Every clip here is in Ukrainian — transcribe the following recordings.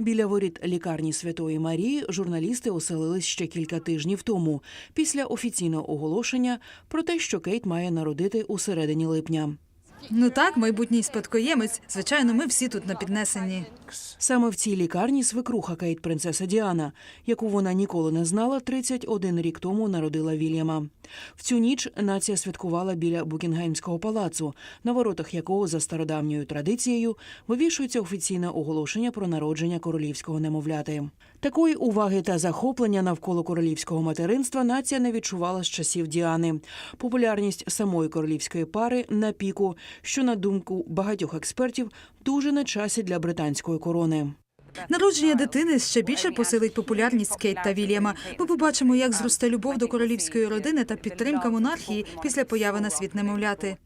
Біля воріт лікарні Святої Марії журналісти оселились ще кілька тижнів тому, після офіційного оголошення про те, що Кейт має народити у середині липня. Ну так, майбутній спадкоємець. Звичайно, ми всі тут на піднесенні. Саме в цій лікарні свекруха Кейт принцеса Діана, яку вона ніколи не знала, 31 рік тому народила Вільяма. В цю ніч нація святкувала біля Букінгемського палацу, на воротах якого за стародавньою традицією вивішується офіційне оголошення про народження королівського немовляти. Такої уваги та захоплення навколо королівського материнства нація не відчувала з часів Діани. Популярність самої королівської пари на піку, що на думку багатьох експертів дуже на часі для британської корони. Народження дитини ще більше посилить популярність Кейт та Вільяма. Ми побачимо, як зросте любов до королівської родини та підтримка монархії після появи на світ немовляти.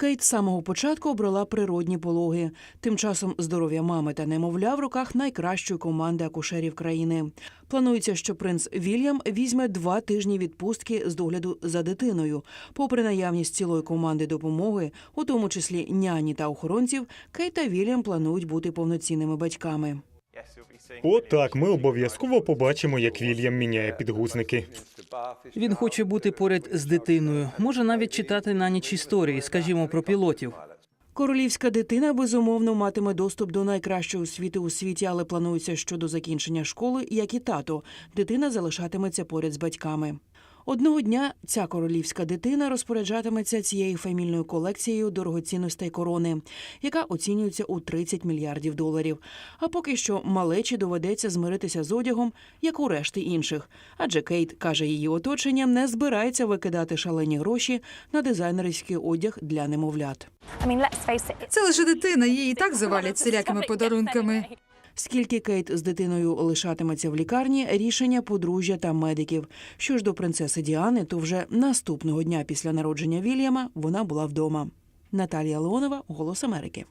Кейт з самого початку обрала природні пологи. Тим часом здоров'я мами та немовля в руках найкращої команди акушерів країни. Планується, що принц Вільям візьме два тижні відпустки з догляду за дитиною. Попри наявність цілої команди допомоги, у тому числі няні та охоронців, Кейт та Вільям планують бути повноцінними батьками. О, так, ми обов'язково побачимо, як Вільям міняє підгузники. Він хоче бути поряд з дитиною, може навіть читати на ніч історії, скажімо, про пілотів. Королівська дитина безумовно матиме доступ до найкращої освіти у світі, але планується, що до закінчення школи, як і тато, дитина залишатиметься поряд з батьками. Одного дня ця королівська дитина розпоряджатиметься цією фамільною колекцією дорогоцінностей корони, яка оцінюється у 30 мільярдів доларів. А поки що малечі доведеться змиритися з одягом, як у решти інших. Адже Кейт каже, її оточення не збирається викидати шалені гроші на дизайнерський одяг для немовлят. Це лише дитина, її і так завалять всілякими подарунками. Скільки Кейт з дитиною лишатиметься в лікарні, рішення подружжя та медиків. Що ж до принцеси Діани, то вже наступного дня після народження Вільяма вона була вдома. Наталія Леонова, Голос Америки.